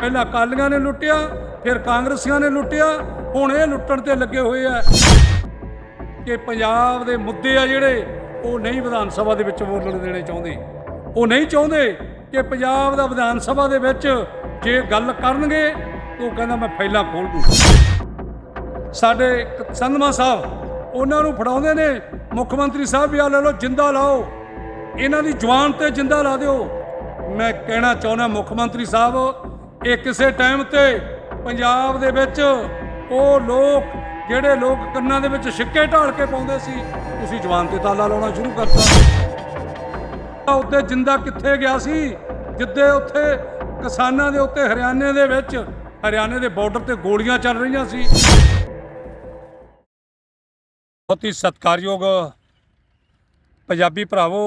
ਪਹਿਲਾਂ ਅਕਾਲੀਆਂ ਨੇ ਲੁੱਟਿਆ, ਫਿਰ ਕਾਂਗਰਸੀਆਂ ਨੇ ਲੁੱਟਿਆ, ਹੁਣ ਇਹ ਲੁੱਟਣ ਤੇ ਲੱਗੇ ਹੋਏ ਆ ਕਿ ਪੰਜਾਬ ਦੇ ਮੁੱਦੇ ਆ ਜਿਹੜੇ ਉਹ ਨਹੀਂ ਵਿਧਾਨ ਸਭਾ ਦੇ ਵਿੱਚ ਬੋਲਣ ਦੇਣੇ ਚਾਹੁੰਦੇ। ਉਹ ਨਹੀਂ ਚਾਹੁੰਦੇ ਕਿ ਪੰਜਾਬ ਦਾ ਵਿਧਾਨ ਸਭਾ ਦੇ ਵਿੱਚ ਜੇ ਗੱਲ ਕਰਨਗੇ ਤਾਂ ਉਹ ਕਹਿੰਦਾ ਮੈਂ ਫੈਲਾ ਖੋਲ ਦੂੰ। ਸਾਡੇ ਸੰਧਮਾ ਸਾਹਿਬ, ਉਹਨਾਂ ਨੂੰ ਫੜਾਉਂਦੇ ਨੇ। ਮੁੱਖ ਮੰਤਰੀ ਸਾਹਿਬ ਵੀ ਆ ਲੈ ਲਓ, ਜਿੰਦਾ ਲਾਓ। ਇਹਨਾਂ ਦੀ ਜਵਾਨ ਤੇ ਜਿੰਦਾ ਲਾ ਦਿਓ। ਮੈਂ ਕਹਿਣਾ ਚਾਹੁੰਦਾ ਮੁੱਖ ਮੰਤਰੀ ਸਾਹਿਬ ਇਹ ਕਿਸੇ ਟਾਈਮ ਤੇ ਪੰਜਾਬ ਦੇ ਵਿੱਚ ਉਹ ਲੋਕ ਜਿਹੜੇ ਲੋਕ ਕੰਨਾਂ ਦੇ ਵਿੱਚ ਛਿੱਕੇ ਢਾਲ ਕੇ ਪਾਉਂਦੇ ਸੀ, ਤੁਸੀਂ ਜਵਾਨ ਤੇ ਤਾਲਾ ਲਾਉਣਾ ਸ਼ੁਰੂ ਕਰਤਾ। ਉੱਤੇ ਜਿੰਦਾ ਕਿੱਥੇ ਗਿਆ ਸੀ? ਜਿੱਦੇ ਉੱਥੇ ਕਿਸਾਨਾਂ ਦੇ ਉੱਤੇ ਹਰਿਆਣੇ ਦੇ ਵਿੱਚ, ਹਰਿਆਣੇ ਦੇ ਬਾਰਡਰ ਤੇ ਗੋਲੀਆਂ ਚੱਲ ਰਹੀਆਂ ਸੀ। ਬਹੁਤ ਹੀ ਸਤਿਕਾਰਯੋਗ ਪੰਜਾਬੀ ਭਰਾਵੋ,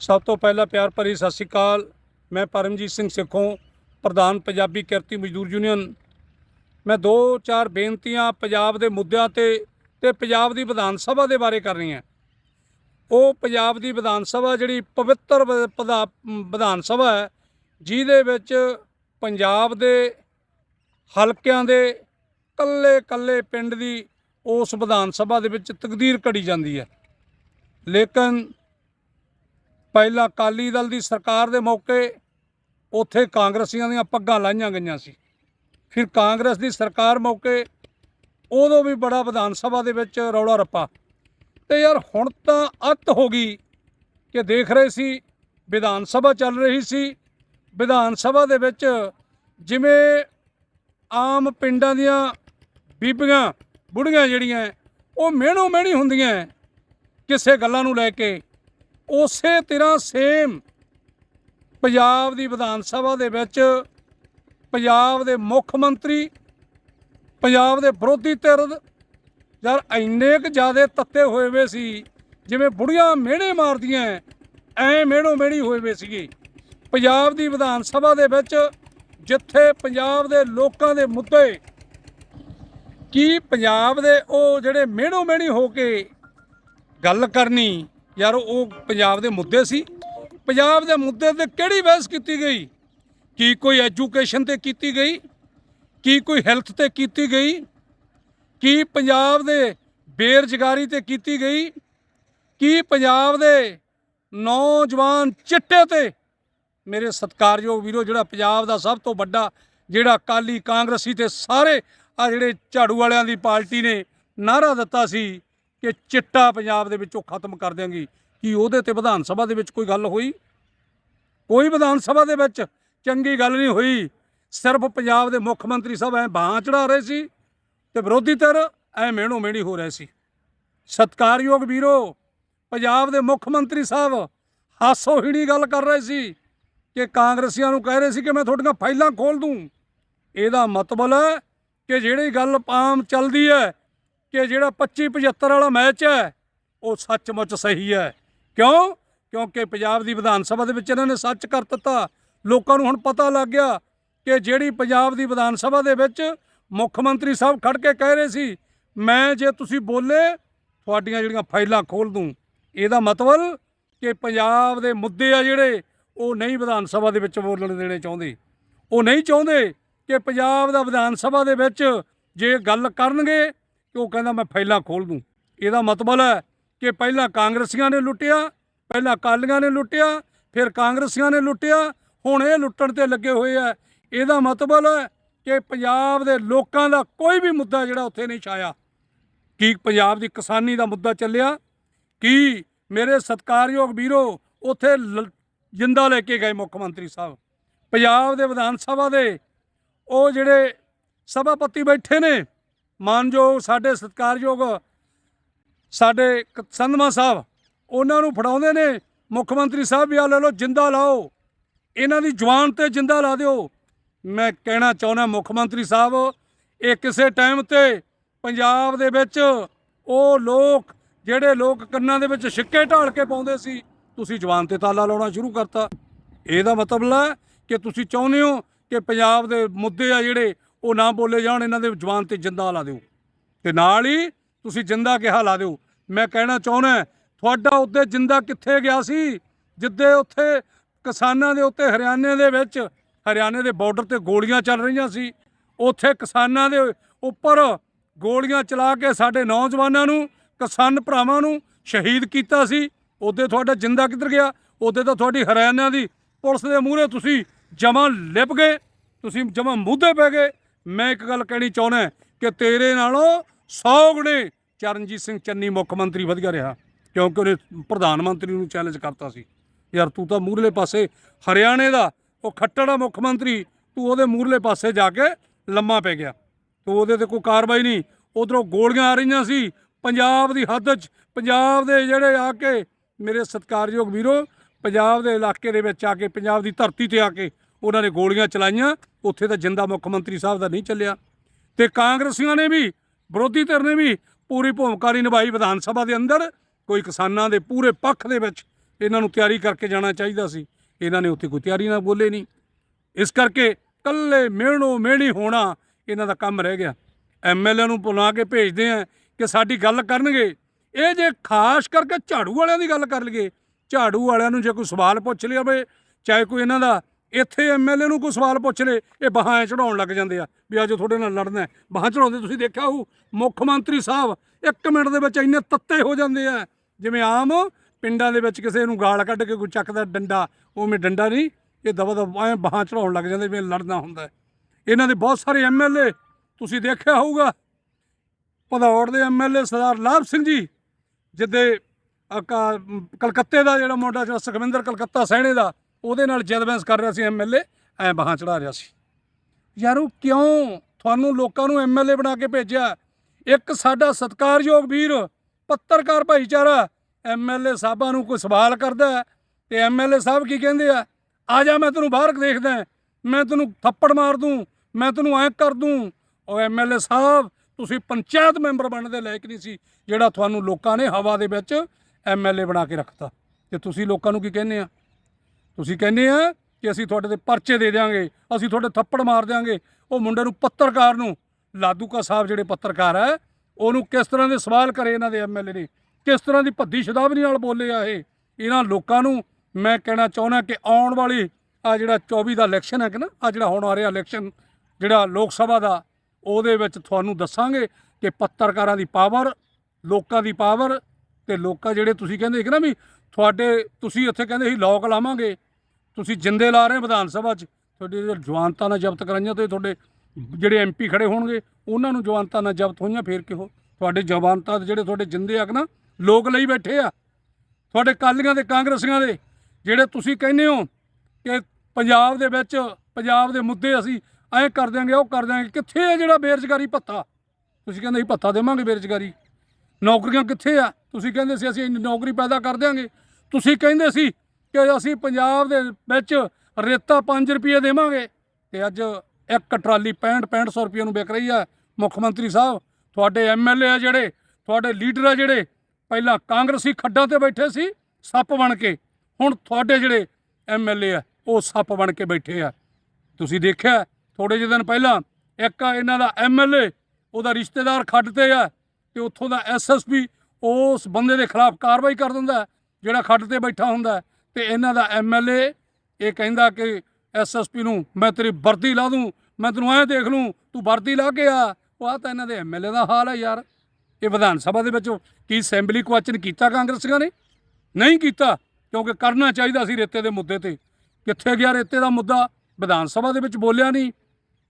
ਸਭ ਤੋਂ ਪਹਿਲਾਂ ਪਿਆਰ ਭਰੀ ਸਤਿ ਸ਼੍ਰੀ ਅਕਾਲ। ਮੈਂ ਪਰਮਜੀਤ ਸਿੰਘ ਸਿੱਖੋਂ ਪ੍ਰਧਾਨ ਪੰਜਾਬੀ ਕਿਰਤੀ ਮਜ਼ਦੂਰ ਯੂਨੀਅਨ। ਮੈਂ ਦੋ ਚਾਰ ਬੇਨਤੀਆਂ ਪੰਜਾਬ ਦੇ ਮੁੱਦਿਆਂ ਤੇ ਤੇ ਪੰਜਾਬ ਦੀ ਵਿਧਾਨ ਸਭਾ ਦੇ ਬਾਰੇ ਕਰਨੀਆਂ ਉਹ ਪੰਜਾਬ ਦੀ ਵਿਧਾਨ ਸਭਾ ਜਿਹੜੀ ਪਵਿੱਤਰ ਵ- ਵਿਧਾਨ ਸਭਾ ਹੈ, ਜਿਹਦੇ ਵਿੱਚ ਪੰਜਾਬ ਦੇ ਹਲਕਿਆਂ ਦੇ ਕੱਲੇ ਕੱਲੇ ਪਿੰਡ ਦੀ ਉਸ ਵਿਧਾਨ ਸਭਾ ਦੇ ਵਿੱਚ ਤਕਦੀਰ ਘੜੀ ਜਾਂਦੀ ਹੈ। ਲੇਕਿਨ ਪਹਿਲਾਂ ਅਕਾਲੀ ਦਲ ਦੀ ਸਰਕਾਰ ਦੇ ਮੌਕੇ ਉੱਥੇ ਕਾਂਗਰਸੀਆਂ ਦੀਆਂ ਪੱਗਾਂ ਲਾਈਆਂ ਗਈਆਂ ਸੀ। ਫਿਰ ਕਾਂਗਰਸ ਦੀ ਸਰਕਾਰ ਮੌਕੇ ਉਦੋਂ ਵੀ ਬੜਾ ਵਿਧਾਨ ਸਭਾ ਦੇ ਵਿੱਚ ਰੌਲਾ ਰੱਪਾ। ਤੇ ਯਾਰ ਹੁਣ ਤਾਂ ਅੱਤ ਹੋ ਗਈ ਕਿ ਦੇਖ ਰਹੇ ਸੀ, ਵਿਧਾਨ ਸਭਾ ਚੱਲ ਰਹੀ ਸੀ। ਵਿਧਾਨ ਸਭਾ ਦੇ ਵਿੱਚ ਜਿਵੇਂ ਆਮ ਪਿੰਡਾਂ ਦੀਆਂ ਬੀਬੀਆਂ, ਬੁੜੀਆਂ ਜਿਹੜੀਆਂ, ਉਹ ਮਿਹਣੋ ਮਿਹਣੀ ਹੁੰਦੀਆਂ ਕਿਸੇ ਗੱਲਾਂ ਨੂੰ ਲੈ ਕੇ। ਉਸੇ ਤਰ੍ਹਾਂ ਸੇਮ ਪੰਜਾਬ ਦੀ ਵਿਧਾਨ ਸਭਾ ਦੇ ਵਿੱਚ ਪੰਜਾਬ ਦੇ ਮੁੱਖ ਮੰਤਰੀ, ਪੰਜਾਬ ਦੇ ਵਿਰੋਧੀ ਧਿਰ ਯਾਰ ਇੰਨੇ ਕੁ ਜ਼ਿਆਦੇ ਤੱਤੇ ਹੋਏ ਵੇ ਸੀ, ਜਿਵੇਂ ਬੁੜੀਆਂ ਮਿਹਣੇ ਮਾਰਦੀਆਂ, ਐ ਮਿਹਣੋ ਮਿਹਣੀ ਹੋਏ ਵੇ ਸੀਗੇ। ਪੰਜਾਬ ਦੀ ਵਿਧਾਨ ਸਭਾ ਦੇ ਵਿੱਚ ਜਿੱਥੇ ਪੰਜਾਬ ਦੇ ਲੋਕਾਂ ਦੇ ਮੁੱਦੇ, ਕੀ ਪੰਜਾਬ ਦੇ ਉਹ ਜਿਹੜੇ ਮਿਹਣੋ ਮਿਹਣੀ ਹੋ ਕੇ ਗੱਲ ਕਰਨੀ, ਯਾਰ ਉਹ ਪੰਜਾਬ ਦੇ ਮੁੱਦੇ ਸੀ। ਪੰਜਾਬ ਦੇ ਮੁੱਦੇ ਤੇ ਕਿਹੜੀ ਬਹਿਸ ਕੀਤੀ ਗਈ? ਕੀ ਕੋਈ ਐਜੂਕੇਸ਼ਨ ਤੇ ਕੀਤੀ ਗਈ? ਕੀ ਕੋਈ ਹੈਲਥ ਤੇ ਕੀਤੀ ਗਈ? ਕੀ ਪੰਜਾਬ ਦੇ ਬੇਰੁਜ਼ਗਾਰੀ ਤੇ ਕੀਤੀ ਗਈ? ਕੀ ਪੰਜਾਬ ਦੇ ਨੌਜਵਾਨ ਚਿੱਟੇ ਤੇ? ਮੇਰੇ ਸਤਿਕਾਰਯੋਗ ਵੀਰੋ, ਜਿਹੜਾ ਪੰਜਾਬ ਦਾ ਸਭ ਤੋਂ ਵੱਡਾ, ਜਿਹੜਾ ਅਕਾਲੀ ਕਾਂਗਰਸੀ ਤੇ ਸਾਰੇ ਆ ਜਿਹੜੇ ਝਾੜੂ ਵਾਲਿਆਂ ਦੀ ਪਾਰਟੀ ਨੇ ਨਾਰਾ ਦਿੱਤਾ ਸੀ ਕਿ ਚਿੱਟਾ ਪੰਜਾਬ ਦੇ ਵਿੱਚੋਂ ਖਤਮ ਕਰ ਦਿਆਂਗੀ। ਕਿ ਉਹਦੇ ਤੇ ਵਿਧਾਨ ਸਭਾ ਦੇ ਵਿੱਚ ਕੋਈ ਗੱਲ ਹੋਈ? ਕੋਈ ਵਿਧਾਨ ਸਭਾ ਦੇ ਵਿੱਚ ਚੰਗੀ ਗੱਲ ਨਹੀਂ ਹੋਈ। ਸਿਰਫ ਪੰਜਾਬ ਦੇ ਮੁੱਖ ਮੰਤਰੀ ਸਾਹਿਬ ਐ ਬਾਹਾਂ ਚੜਾ ਰਹੇ ਸੀ ਤੇ ਵਿਰੋਧੀ ਧਿਰ ਐ ਮੇਣੋ ਮੇਣੀ ਹੋ ਰਹੇ ਸੀ। ਸਤਿਕਾਰਯੋਗ ਵੀਰੋ, ਪੰਜਾਬ ਦੇ ਮੁੱਖ ਮੰਤਰੀ ਸਾਹਿਬ ਹਾਸੋਹੀਣੀ ਗੱਲ ਕਰ ਰਹੇ ਸੀ ਕਿ ਕਾਂਗਰਸੀਆਂ ਨੂੰ ਕਹਿ ਰਹੇ ਸੀ ਕਿ ਮੈਂ ਤੁਹਾਡੀਆਂ ਫਾਈਲਾਂ ਖੋਲ ਦੂੰ। ਇਹਦਾ ਮਤਲਬ ਹੈ ਕਿ ਜਿਹੜੀ ਗੱਲ ਆਮ ਚੱਲਦੀ ਹੈ, ਕਿ ਜਿਹੜਾ 25 75 ਵਾਲਾ ਮੈਚ ਹੈ, ਉਹ ਸੱਚਮੁੱਚ ਸਹੀ ਹੈ। ਕਿਉਂ? ਕਿਉਂਕਿ ਪੰਜਾਬ ਦੀ ਵਿਧਾਨ ਸਭਾ ਦੇ ਵਿੱਚ ਇਹਨਾਂ ਨੇ ਸੱਚ ਕਰ ਦਿੱਤਾ। ਲੋਕਾਂ ਨੂੰ ਹੁਣ ਪਤਾ ਲੱਗ ਗਿਆ ਕਿ ਜਿਹੜੀ ਪੰਜਾਬ ਦੀ ਵਿਧਾਨ ਸਭਾ ਦੇ ਵਿੱਚ ਮੁੱਖ ਮੰਤਰੀ ਸਾਹਿਬ ਖੜ ਕੇ ਕਹਿ ਰਹੇ ਸੀ, ਮੈਂ ਜੇ ਤੁਸੀਂ ਬੋਲੇ, ਤੁਹਾਡੀਆਂ ਜਿਹੜੀਆਂ ਫਾਈਲਾਂ ਖੋਲ ਦੂੰ। ਇਹਦਾ ਮਤਲਬ ਕਿ ਪੰਜਾਬ ਦੇ ਮੁੱਦੇ ਆ ਜਿਹੜੇ, ਉਹ ਨਹੀਂ ਵਿਧਾਨ ਸਭਾ ਦੇ ਵਿੱਚ ਬੋਲਣ ਦੇਣੇ ਚਾਹੁੰਦੇ। ਉਹ ਨਹੀਂ ਚਾਹੁੰਦੇ ਕਿ ਪੰਜਾਬ ਦਾ ਵਿਧਾਨ ਸਭਾ ਦੇ ਵਿੱਚ ਜੇ ਗੱਲ ਕਰਨਗੇ ਕਿ ਉਹ ਕਹਿੰਦਾ, ਮੈਂ ਫਾਈਲਾਂ ਖੋਲ ਦੂੰ। ਇਹਦਾ ਮਤਲਬ ਹੈ ਕਿ ਪਹਿਲਾਂ ਕਾਂਗਰਸੀਆਂ ਨੇ ਲੁੱਟਿਆ, ਪਹਿਲਾਂ ਅਕਾਲੀਆਂ ਨੇ ਲੁੱਟਿਆ, ਫਿਰ ਕਾਂਗਰਸੀਆਂ ਨੇ ਲੁੱਟਿਆ, ਹੁਣ ਇਹ ਲੁੱਟਣ ਤੇ ਲੱਗੇ ਹੋਏ ਆ। ਇਹਦਾ ਮਤਲਬ ਹੈ ਕਿ ਪੰਜਾਬ ਦੇ ਲੋਕਾਂ ਦਾ ਕੋਈ ਵੀ ਮੁੱਦਾ ਜਿਹੜਾ ਉੱਥੇ ਨਹੀਂ ਛਾਇਆ। ਕੀ ਪੰਜਾਬ ਦੀ ਕਿਸਾਨੀ ਦਾ ਮੁੱਦਾ ਚੱਲਿਆ? ਕੀ ਮੇਰੇ ਸਤਿਕਾਰਯੋਗ ਵੀਰੋ ਉੱਥੇ ਲ- ਜਿੰਦਾ ਲੈ ਕੇ ਗਏ ਮੁੱਖ ਮੰਤਰੀ ਸਾਹਿਬ? ਪੰਜਾਬ ਦੇ ਵਿਧਾਨ ਸਭਾ ਦੇ ਉਹ ਜਿਹੜੇ ਸਭਾਪਤੀ ਬੈਠੇ ਨੇ, ਮਾਨਯੋਗ ਸਾਡੇ ਸਤਿਕਾਰਯੋਗ ਸਾਡੇ ਇੱਕ ਸੰਧਮਾ ਸਾਹਿਬ, ਉਹਨਾਂ ਨੂੰ ਫੜਾਉਂਦੇ ਨੇ। ਮੁੱਖ ਮੰਤਰੀ ਸਾਹਿਬ ਵੀ ਆ ਲੈ ਲਓ, ਜਿੰਦਾ ਲਾਓ। ਇਹਨਾਂ ਦੀ ਜਵਾਨ ਤੇ ਜਿੰਦਾ ਲਾ ਦਿਓ। ਮੈਂ ਕਹਿਣਾ ਚਾਹੁੰਦਾ ਮੁੱਖ ਮੰਤਰੀ ਸਾਹਿਬ, ਇਹ ਕਿਸੇ ਟਾਈਮ ਤੇ ਪੰਜਾਬ ਦੇ ਵਿੱਚ ਉਹ ਲੋਕ, ਜਿਹੜੇ ਲੋਕ ਕੰਨਾਂ ਦੇ ਵਿੱਚ ਛਿੱਕੇ ਢਾਲ ਕੇ ਪਾਉਂਦੇ ਸੀ, ਤੁਸੀਂ ਜਵਾਨ ਤੇ ਤਾਲਾ ਲਾਉਣਾ ਸ਼ੁਰੂ ਕਰਤਾ। ਇਹਦਾ ਮਤਲਬ ਹੈ ਕਿ ਤੁਸੀਂ ਚਾਹੁੰਦੇ ਹੋ ਕਿ ਪੰਜਾਬ ਦੇ ਮੁੱਦੇ ਆ ਜਿਹੜੇ, ਉਹ ਨਾ ਬੋਲੇ ਜਾਣ, ਇਹਨਾਂ ਦੇ ਜਵਾਨ ਤੇ ਜਿੰਦਾ ਲਾ ਦਿਓ। ਤੇ ਨਾਲ ਹੀ ਤੁਸੀਂ ਜਿੰਦਾ ਕਿਹਾ ਲਾ ਦਿਓ। ਮੈਂ ਕਹਿਣਾ ਚਾਹੁੰਦਾ ਤੁਹਾਡਾ ਉੱਤੇ ਜਿੰਦਾ ਕਿੱਥੇ ਗਿਆ ਸੀ? ਜਿੱਦੇ ਉੱਥੇ ਕਿਸਾਨਾਂ ਦੇ ਉੱਤੇ ਹਰਿਆਣੇ ਦੇ ਵਿੱਚ, ਹਰਿਆਣੇ ਦੇ ਬਾਰਡਰ ਤੇ ਗੋਲੀਆਂ ਚੱਲ ਰਹੀਆਂ ਸੀ। ਉੱਥੇ ਕਿਸਾਨਾਂ ਦੇ ਉੱਪਰ ਗੋਲੀਆਂ ਚਲਾ ਕੇ ਸਾਡੇ ਨੌਜਵਾਨਾਂ ਨੂੰ, ਕਿਸਾਨ ਭਰਾਵਾਂ ਨੂੰ ਸ਼ਹੀਦ ਕੀਤਾ ਸੀ। ਉਹਦੇ ਤੁਹਾਡਾ ਜਿੰਦਾ ਕਿੱਧਰ ਗਿਆ? ਉਹਦੇ ਤਾਂ ਤੁਹਾਡੀ ਹਰਿਆਣਾ ਦੀ ਪੁਲਿਸ ਦੇ ਮੂਹਰੇ ਤੁਸੀਂ ਜਮਾਂ ਲਿਪ ਗਏ। ਤੁਸੀਂ ਜਮਾਂ ਮੂਧੇ ਪੈ ਗਏ। ਮੈਂ ਇੱਕ ਗੱਲ ਕਹਿਣੀ ਚਾਹੁੰਦਾ ਕਿ ਤੇਰੇ ਨਾਲੋਂ 100 ਗੁਣੇ ਚਰਨਜੀਤ ਸਿੰਘ ਚੰਨੀ ਮੁੱਖ ਮੰਤਰੀ ਵਧੀਆ ਰਿਹਾ, ਕਿਉਂਕਿ ਉਹਨੇ ਪ੍ਰਧਾਨ ਮੰਤਰੀ ਨੂੰ ਚੈਲੰਜ ਕਰਤਾ ਸੀ। ਯਾਰ ਤੂੰ ਤਾਂ ਮੂਹਰਲੇ ਪਾਸੇ ਹਰਿਆਣੇ ਦਾ, ਉਹ ਖੱਟੜ ਦਾ ਮੁੱਖ ਮੰਤਰੀ, ਤੂੰ ਉਹਦੇ ਮੂਹਰਲੇ ਪਾਸੇ ਜਾ ਕੇ ਲੰਮਾ ਪੈ ਗਿਆ। ਤੂੰ ਉਹਦੇ ਤੇ ਕੋਈ ਕਾਰਵਾਈ ਨਹੀਂ, ਉਧਰੋਂ ਗੋਲੀਆਂ ਆ ਰਹੀਆਂ ਸੀ, ਪੰਜਾਬ ਦੀ ਹੱਦ 'ਚ, ਪੰਜਾਬ ਦੇ ਜਿਹੜੇ ਆ ਕੇ ਮੇਰੇ ਸਤਿਕਾਰਯੋਗ ਵੀਰੋ, ਪੰਜਾਬ ਦੇ ਇਲਾਕੇ ਦੇ ਵਿੱਚ ਆ ਕੇ, ਪੰਜਾਬ ਦੀ ਧਰਤੀ ਤੇ ਆ ਕੇ ਉਹਨਾਂ ਨੇ ਗੋਲੀਆਂ ਚਲਾਈਆਂ, ਉੱਥੇ ਤਾਂ ਜਿੰਦਾ ਮੁੱਖ ਮੰਤਰੀ ਸਾਹਿਬ ਦਾ ਨਹੀਂ ਚੱਲਿਆ। ਤੇ ਕਾਂਗਰਸੀਆਂ ਨੇ ਵੀ ਵਿਰੋਧੀ ਧਿਰ ਨੇ ਵੀ ਪੂਰੀ ਭੂਮਿਕਾ ਨਹੀਂ ਨਿਭਾਈ ਵਿਧਾਨ ਸਭਾ ਦੇ ਅੰਦਰ। ਕੋਈ ਕਿਸਾਨਾਂ ਦੇ ਪੂਰੇ ਪੱਖ ਦੇ ਵਿੱਚ ਇਹਨਾਂ ਨੂੰ ਤਿਆਰੀ ਕਰਕੇ ਜਾਣਾ ਚਾਹੀਦਾ ਸੀ। ਇਹਨਾਂ ਨੇ ਉੱਥੇ ਕੋਈ ਤਿਆਰੀ ਨਾ ਬੋਲੇ ਨਹੀਂ। ਇਸ ਕਰਕੇ ਕੱਲੇ ਮਿਹਣੋ ਮਿਹਣੀ ਹੋਣਾ ਇਹਨਾਂ ਦਾ ਕੰਮ ਰਹਿ ਗਿਆ। ਐਮਐਲਏ ਨੂੰ ਬੁਲਾ ਕੇ ਭੇਜਦੇ ਆ ਕਿ ਸਾਡੀ ਗੱਲ ਕਰਨਗੇ। ਇਹ ਜੇ ਖਾਸ ਕਰਕੇ ਝਾੜੂ ਵਾਲਿਆਂ ਦੀ ਗੱਲ ਕਰ ਲਈਏ। ਝਾੜੂ ਵਾਲਿਆਂ ਨੂੰ ਜੇ ਕੋਈ ਸਵਾਲ ਪੁੱਛ ਲਿਆ ਵੇ ਚਾਹੇ ਕੋਈ ਇਹਨਾਂ ਦਾ ਇੱਥੇ ਐਮਐਲਏ ਨੂੰ ਕੋਈ ਸਵਾਲ ਪੁੱਛ ਲੇ, ਇਹ ਬਾਹਾਂ ਚੜਾਉਣ ਲੱਗ ਜਾਂਦੇ ਆ ਵੀ ਅੱਜ ਤੁਹਾਡੇ ਨਾਲ ਲੜਨਾ ਹੈ। ਬਾਹਾਂ ਚੜਾਉਂਦੇ ਤੁਸੀਂ ਦੇਖਿਆ ਹੋਊ, ਮੁੱਖ ਮੰਤਰੀ ਸਾਹਿਬ ਇੱਕ ਮਿੰਟ ਦੇ ਵਿੱਚ ਇੰਨੇ ਤੱਤੇ ਹੋ ਜਾਂਦੇ ਆ ਜਿਵੇਂ ਆਮ ਪਿੰਡਾਂ ਦੇ ਵਿੱਚ ਕਿਸੇ ਨੂੰ ਗਾਲ ਕੱਢ ਕੇ ਕੋਈ ਚੱਕਦਾ ਡੰਡਾ, ਉਵੇਂ ਡੰਡਾ ਨਹੀਂ, ਇਹ ਦਵਾ ਦਵਾ ਐਂ ਬਾਹਾਂ ਚੜਾਉਣ ਲੱਗ ਜਾਂਦੇ ਜਿਵੇਂ ਲੜਨਾ ਹੁੰਦਾ ਇਹਨਾਂ ਦੇ ਬਹੁਤ ਸਾਰੇ ਐਮਐਲਏ ਤੁਸੀਂ ਦੇਖਿਆ ਹੋਊਗਾ, ਭਦੌੜ ਦੇ ਐਮਐਲਏ ਸਰਦਾਰ ਲਾਭ ਸਿੰਘ ਜੀ, ਜਿੱਦੇ ਅਕਾ- ਕਲਕੱਤੇ ਦਾ ਜਿਹੜਾ ਮੁੰਡਾ ਜਿਹੜਾ ਸੁਖਵਿੰਦਰ ਕਲਕੱਤਾ ਸਹਿਣੇ ਦਾ ਉਹਦੇ ਨਾਲ ਜਦਵੈਂਸ ਕਰ ਰਿਹਾ ਸੀ ਐਮਐਲਏ ਐ ਬਾਹਾਂ ਚੜਾ ਰਿਹਾ ਸੀ। ਯਾਰ ਕਿਉਂ ਤੁਹਾਨੂੰ ਲੋਕਾਂ ਨੂੰ ਐਮਐਲਏ ਬਣਾ ਕੇ ਭੇਜਿਆ? ਇੱਕ ਸਾਡਾ ਸਤਿਕਾਰਯੋਗ ਵੀਰ, ਪੱਤਰਕਾਰ ਭਾਈਚਾਰਾ ਐਮਐਲਏ ਸਾਹਿਬਾਂ ਨੂੰ ਕੋਈ ਸਵਾਲ ਕਰਦਾ ਹੈ? ਤੇ ਐਮਐਲਏ ਸਾਹਿਬ ਕੀ ਕਹਿੰਦੇ ਆ? ਆ ਜਾ, ਮੈਂ ਤੈਨੂੰ ਬਾਹਰ ਦੇਖਦਾ ਮੈਂ ਤੈਨੂੰ ਥੱਪੜ ਮਾਰ ਦੂੰ, ਮੈਂ ਤੈਨੂੰ ਐਂ ਕਰ ਦੂੰ। ਉਹ ਐਮਐਲਏ ਸਾਹਿਬ, ਤੁਸੀਂ ਪੰਚਾਇਤ ਮੈਂਬਰ ਬਣਨ ਦੇ ਲਾਇਕ ਨਹੀਂ ਸੀ, ਜਿਹੜਾ ਤੁਹਾਨੂੰ ਲੋਕਾਂ ਨੇ ਹਵਾ ਦੇ ਵਿੱਚ ਐਮਐਲਏ ਬਣਾ ਕੇ ਰੱਖਤਾ। ਤੇ ਤੁਸੀਂ ਲੋਕਾਂ ਨੂੰ ਕੀ ਕਹਿੰਦੇ ਆ? ਤੁਸੀਂ ਕਹਿੰਦੇ ਆ ਕਿ ਅਸੀਂ ਤੁਹਾਡੇ ਤੇ ਪਰਚੇ ਦੇ ਦਿਆਂਗੇ, ਅਸੀਂ ਤੁਹਾਡੇ ਥੱਪੜ ਮਾਰ ਦਿਆਂਗੇ। ਉਹ ਮੁੰਡੇ ਨੂੰ ਪੱਤਰਕਾਰ ਨੂੰ, ਲਾਦੂਕਾ ਸਾਹਿਬ ਜਿਹੜੇ ਪੱਤਰਕਾਰ ਹੈ ਉਹਨੂੰ ਕਿਸ ਤਰ੍ਹਾਂ ਦੇ ਸਵਾਲ ਕਰੇ ਇਹਨਾਂ ਦੇ ਐਮਐਲਏ ਨੇ? ਕਿਸ ਤਰ੍ਹਾਂ ਦੀ ਭੱਦੀ ਸ਼ਦਾਬਨੀ ਨਾਲ ਬੋਲੇ ਆ ਇਹ? ਇਹਨਾਂ ਲੋਕਾਂ ਨੂੰ ਮੈਂ ਕਹਿਣਾ ਚਾਹੁੰਦਾ ਕਿ ਆਉਣ ਵਾਲੀ ਆ ਜਿਹੜਾ 24 ਦਾ ਇਲੈਕਸ਼ਨ ਹੈ ਕਿ ਨਾ, ਆ ਜਿਹੜਾ ਹੁਣ ਆ ਰਿਹਾ ਇਲੈਕਸ਼ਨ, ਜਿਹੜਾ ਲੋਕ ਸਭਾ ਦਾ, ਉਹਦੇ ਵਿੱਚ ਤੁਹਾਨੂੰ ਦੱਸਾਂਗੇ ਕਿ ਪੱਤਰਕਾਰਾਂ ਦੀ ਪਾਵਰ, ਲੋਕਾਂ ਦੀ ਪਾਵਰ ਤੇ ਲੋਕਾਂ ਜਿਹੜੇ ਤੁਸੀਂ ਕਹਿੰਦੇ ਸੀ ਨਾ ਵੀ ਤੁਹਾਡੇ, ਤੁਸੀਂ ਇੱਥੇ ਕਹਿੰਦੇ ਸੀ ਲੋਕ ਲਾਵਾਂਗੇ। ਤੁਸੀਂ ਜਿੰਦੇ ਲਾ ਰਹੇ ਵਿਧਾਨ ਸਭਾ 'ਚ। ਤੁਹਾਡੇ ਜਵਾਨਤਾ ਨਾਲ ਜ਼ਬਤ ਕਰਾਈਆਂ ਤੇ ਤੁਹਾਡੇ ਜਿਹੜੇ ਐਮਪੀ ਖੜੇ ਹੋਣਗੇ, ਉਹਨਾਂ ਨੂੰ ਜਵਾਨਤਾ ਨਾਲ ਜ਼ਬਤ ਹੋਈਆਂ, ਫੇਰ ਕਿਹੋ? ਤੁਹਾਡੇ ਜਵਾਨਤਾ ਦੇ ਜਿਹੜੇ ਤੁਹਾਡੇ ਜਿੰਦੇ ਆ ਕਿ ਨਾ, ਲੋਕ ਲਈ ਬੈਠੇ ਆ। ਤੁਹਾਡੇ ਕਾਲੀਆਂ ਦੇ, ਕਾਂਗਰਸੀਆਂ ਦੇ, ਜਿਹੜੇ ਤੁਸੀਂ ਕਹਿੰਦੇ ਹੋ ਕਿ ਪੰਜਾਬ ਦੇ ਵਿੱਚ, ਪੰਜਾਬ ਦੇ ਮੁੱਦੇ ਅਸੀਂ ਐਂ ਕਰ ਦਿਆਂਗੇ, ਉਹ ਕਰ ਦਿਆਂਗੇ। ਕਿੱਥੇ ਆ ਜਿਹੜਾ ਬੇਰੁਜ਼ਗਾਰੀ ਭੱਤਾ? ਤੁਸੀਂ ਕਹਿੰਦੇ ਅਸੀਂ ਭੱਤਾ ਦੇਵਾਂਗੇ ਬੇਰੁਜ਼ਗਾਰੀ। ਨੌਕਰੀਆਂ ਕਿੱਥੇ ਆ? ਤੁਸੀਂ ਕਹਿੰਦੇ ਸੀ ਅਸੀਂ ਇੰਨੀ ਨੌਕਰੀ ਪੈਦਾ ਕਰ ਦਿਆਂਗੇ। ਤੁਸੀਂ ਕਹਿੰਦੇ ਸੀ ਕਿ ਅਸੀਂ ਪੰਜਾਬ ਦੇ ਵਿੱਚ ਰੇਤਾ 5 ਰੁਪਏ ਦੇਵਾਂਗੇ ਤੇ ਅੱਜ ਇੱਕ ਟਰਾਲੀ 65 6500 ਰੁਪਏ ਨੂੰ ਵਿਕ ਰਹੀ ਆ ਮੁੱਖ ਮੰਤਰੀ ਸਾਹਿਬ, ਤੁਹਾਡੇ ਐਮਐਲਏ ਆ ਜਿਹੜੇ, ਤੁਹਾਡੇ ਲੀਡਰ ਆ ਜਿਹੜੇ, ਪਹਿਲਾਂ ਕਾਂਗਰਸੀ ਖੱਡਾਂ ਤੇ ਬੈਠੇ ਸੀ, ਸੱਪ ਬਣ ਕੇ। ਹੁਣ ਤੁਹਾਡੇ ਜਿਹੜੇ ਐਮਐਲਏ ਆ, ਉਹ ਸੱਪ ਬਣ ਕੇ ਬੈਠੇ ਆ। ਤੁਸੀਂ ਦੇਖਿਆ ਥੋੜੇ ਜਿਹੇ ਦਿਨ ਪਹਿਲਾਂ ਇੱਕ ਇਹਨਾਂ ਦਾ ਐਮਐਲਏ ਉਹਦਾ ਰਿਸ਼ਤੇਦਾਰ ਖੱਡ ਤੇ ਆ ਤੇ ਉੱਥੋਂ ਦਾ ਐਸਐਸਪੀ ਉਸ ਬੰਦੇ ਦੇ ਖਿਲਾਫ ਕਾਰਵਾਈ ਕਰ ਦਿੰਦਾ ਜਿਹੜਾ ਖੱਡ ਤੇ ਬੈਠਾ ਹੁੰਦਾ ਹੈ। ਤੇ ਇਹਨਾਂ ਦਾ ਐਮਐਲਏ ਇਹ ਕਹਿੰਦਾ ਕਿ ਐਸਐਸਪੀ ਨੂੰ ਮੈਂ ਤੇਰੀ ਵਰਦੀ ਲਾ ਦੂੰ, ਮੈਂ ਤੈਨੂੰ ਐਂ ਦੇਖ ਲੂੰ, ਤੂੰ ਵਰਦੀ ਲਾ ਕੇ ਆ। ਉਹ ਆ ਤਾਂ ਇਹਨਾਂ ਦੇ ਐਮਐਲਏ ਦਾ ਹਾਲ ਹੈ ਯਾਰ। ਇਹ ਵਿਧਾਨ ਸਭਾ ਦੇ ਵਿੱਚ ਕੀ ਅਸੈਂਬਲੀ ਕੁਐਸਚਨ ਕੀਤਾ ਕਾਂਗਰਸੀਆਂ ਨੇ? ਨਹੀਂ ਕੀਤਾ, ਕਿਉਂਕਿ ਕਰਨਾ ਚਾਹੀਦਾ ਸੀ ਰੇਤੇ ਦੇ ਮੁੱਦੇ ਤੇ। ਕਿੱਥੇ ਗਿਆ ਰੇਤੇ ਦਾ ਮੁੱਦਾ? ਵਿਧਾਨ ਸਭਾ ਦੇ ਵਿੱਚ ਬੋਲਿਆ ਨਹੀਂ।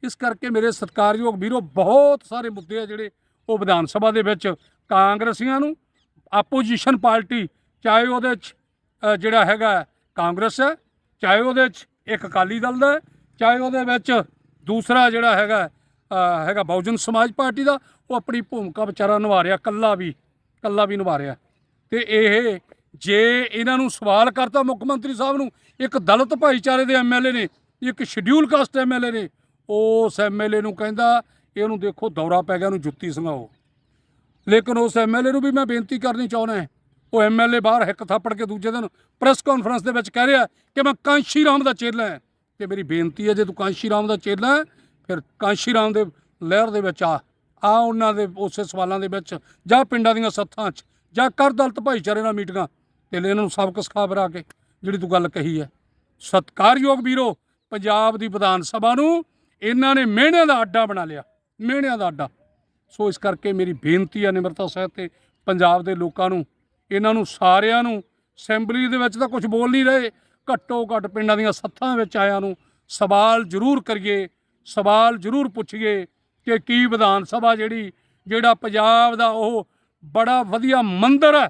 ਇਸ ਕਰਕੇ ਮੇਰੇ ਸਤਿਕਾਰਯੋਗ ਵੀਰੋ, ਬਹੁਤ ਸਾਰੇ ਮੁੱਦੇ ਆ ਜਿਹੜੇ ਉਹ ਵਿਧਾਨ ਸਭਾ ਦੇ ਵਿੱਚ ਕਾਂਗਰਸੀਆਂ ਨੂੰ, ਆਪੋਜੀਸ਼ਨ ਪਾਰਟੀ ਚਾਹੇ ਉਹਦੇ ਚ ਜਿਹੜਾ ਹੈਗਾ ਕਾਂਗਰਸ ਹੈ, ਚਾਹੇ ਉਹਦੇ ਚ ਇੱਕ ਅਕਾਲੀ ਦਲ ਦਾ ਚਾਹੇ ਉਹਦੇ ਵਿੱਚ ਦੂਸਰਾ ਜਿਹੜਾ ਹੈਗਾ ਹੈਗਾ ਬਹੁਜਨ ਸਮਾਜ ਪਾਰਟੀ ਦਾ, ਉਹ ਆਪਣੀ ਭੂਮਿਕਾ ਵਿਚਾਰਾ ਨਿਭਾ ਰਿਹਾ, ਕੱਲਾ ਵੀ ਕੱਲਾ ਵੀ ਨਿਭਾ ਰਿਹਾ। ਤੇ ਇਹ ਜੇ ਇਹਨਾਂ ਨੂੰ ਸਵਾਲ ਕਰਤਾ ਮੁੱਖ ਮੰਤਰੀ ਸਾਹਿਬ ਨੂੰ, ਇੱਕ ਦਲਿਤ ਭਾਈਚਾਰੇ ਦੇ ਐਮਐਲਏ ਨੇ, ਇੱਕ ਸ਼ਡਿਊਲ ਕਾਸਟ ਐਮਐਲਏ ਨੇ, ਉਸ ਐਮਐਲਏ ਨੂੰ ਕਹਿੰਦਾ, ਇਹਨੂੰ ਦੇਖੋ, ਦੌਰਾ ਪੈ ਗਿਆ ਉਹਨੂੰ ਜੁੱਤੀ ਸੰਘਾਓ। ਲੇਕਿਨ ਉਸ ਐਮਐਲਏ ਨੂੰ ਵੀ ਮੈਂ ਬੇਨਤੀ ਕਰਨੀ ਚਾਹੁੰਦਾ ਉਹ ਐਮਐਲਏ ਬਾਹਰ ਹਿੱਕ ਥਾਪੜ ਕੇ ਦੂਜੇ ਦਿਨ ਪ੍ਰੈਸ ਕਾਨਫਰੰਸ ਦੇ ਵਿੱਚ ਕਹਿ ਰਿਹਾ ਕਿ ਮੈਂ ਕਾਂਸ਼ੀ ਰਾਮ ਦਾ ਚੇਲਾ ਹਾਂ। ਤੇ ਮੇਰੀ ਬੇਨਤੀ ਹੈ, ਜੇ ਤੂੰ ਕਾਂਸ਼ੀ ਰਾਮ ਦਾ ਚੇਲਾ ਹੈ, ਫਿਰ ਕਾਂਸ਼ੀ ਰਾਮ ਦੇ ਲਹਿਰ ਦੇ ਵਿੱਚ ਆ। ਆ ਉਹਨਾਂ ਦੇ ਉਸੇ ਸਵਾਲਾਂ ਦੇ ਵਿੱਚ, ਜਾਂ ਪਿੰਡਾਂ ਦੀਆਂ ਸੱਥਾਂ 'ਚ, ਜਾਂ ਕਰ ਦਲਤ ਭਾਈਚਾਰੇ ਨਾਲ ਮੀਟਿੰਗਾਂ। ਤੇ ਇਹਨਾਂ ਨੂੰ ਸਬਕ ਸਿਖਾ ਬਰਾ ਕੇ, ਜਿਹੜੀ ਤੂੰ ਗੱਲ ਕਹੀ ਹੈ। ਸਤਕਾਰਯੋਗ ਵੀਰੋ, ਪੰਜਾਬ ਦੀ ਵਿਧਾਨ ਸਭਾ ਨੂੰ ਇਹਨਾਂ ਨੇ ਮਿਹਣਿਆਂ ਦਾ ਅੱਡਾ ਬਣਾ ਲਿਆ, ਮਿਹਣਿਆਂ ਦਾ ਅੱਡਾ। ਸੋ ਇਸ ਕਰਕੇ ਮੇਰੀ ਬੇਨਤੀ ਹੈ ਨਿਮਰਤਾ ਸਾਹਿਬ ਤੇ ਪੰਜਾਬ ਦੇ ਲੋਕਾਂ ਨੂੰ ਇਹਨਾਂ ਨੂੰ ਸਾਰਿਆਂ ਨੂੰ ਅਸੈਂਬਲੀ ਦੇ ਵਿੱਚ ਤਾਂ ਕੁਝ ਬੋਲ ਨਹੀਂ ਰਹੇ। ਘੱਟੋ ਘੱਟ ਪਿੰਡਾਂ ਦੀਆਂ ਸੱਥਾਂ ਵਿੱਚ ਆਇਆਂ ਨੂੰ ਸਵਾਲ ਜ਼ਰੂਰ ਕਰੀਏ, ਸਵਾਲ ਜ਼ਰੂਰ ਪੁੱਛੀਏ ਕਿ ਕੀ ਵਿਧਾਨ ਸਭਾ ਜਿਹੜੀ, ਜਿਹੜਾ ਪੰਜਾਬ ਦਾ ਉਹ ਬੜਾ ਵਧੀਆ ਮੰਦਰ ਹੈ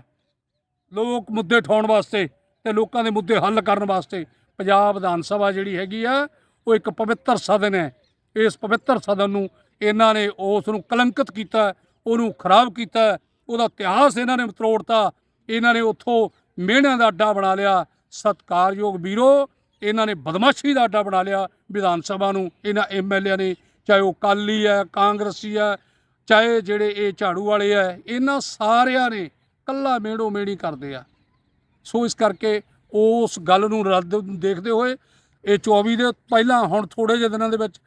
ਲੋਕ ਮੁੱਦੇ ਠਾਉਣ ਵਾਸਤੇ ਤੇ ਲੋਕਾਂ ਦੇ ਮੁੱਦੇ ਹੱਲ ਕਰਨ ਵਾਸਤੇ। ਪੰਜਾਬ ਵਿਧਾਨ ਸਭਾ ਜਿਹੜੀ ਹੈਗੀ ਆ, ਉਹ ਇੱਕ ਪਵਿੱਤਰ ਸਦਨ ਹੈ। ਇਸ ਪਵਿੱਤਰ ਸਦਨ ਨੂੰ ਇਹਨਾਂ ਨੇ ਉਸ ਨੂੰ ਕਲੰਕਿਤ ਕੀਤਾ, ਉਹਨੂੰ ਖਰਾਬ ਕੀਤਾ, ਉਹਦਾ ਇਤਿਹਾਸ ਇਹਨਾਂ ਨੇ ਤਰੋੜਤਾ ਇਹਨਾਂ ਨੇ ਉੱਥੋਂ ਮਿਹਣਿਆਂ ਦਾ ਅੱਡਾ ਬਣਾ ਲਿਆ। ਸਤਕਾਰਯੋਗ ਵੀਰੋ, ਇਹਨਾਂ ਨੇ ਬਦਮਾਸ਼ੀ ਦਾ ਅੱਡਾ ਬਣਾ ਲਿਆ ਵਿਧਾਨ ਸਭਾ ਨੂੰ। ਇਹਨਾਂ ਐਮਐਲਏ ਨੇ, ਚਾਹੇ ਉਹ ਕਾਲੀ ਹੈ, ਕਾਂਗਰਸੀ ਹੈ, ਚਾਹੇ ਜਿਹੜੇ ਇਹ ਝਾੜੂ ਵਾਲੇ ਹੈ, ਇਹਨਾਂ ਸਾਰਿਆਂ ਨੇ ਕੱਲਾ ਮੇੜੋ ਮੇੜੀ ਕਰਦੇ ਆ। ਸੋ ਇਸ ਕਰਕੇ ਉਸ ਗੱਲ ਨੂੰ ਰੱਦ ਦੇਖਦੇ ਹੋਏ, ਇਹ 24 ਦੇ ਪਹਿਲਾਂ, ਹੁਣ ਥੋੜੇ ਜਿਹੇ ਦਿਨਾਂ ਦੇ ਵਿੱਚ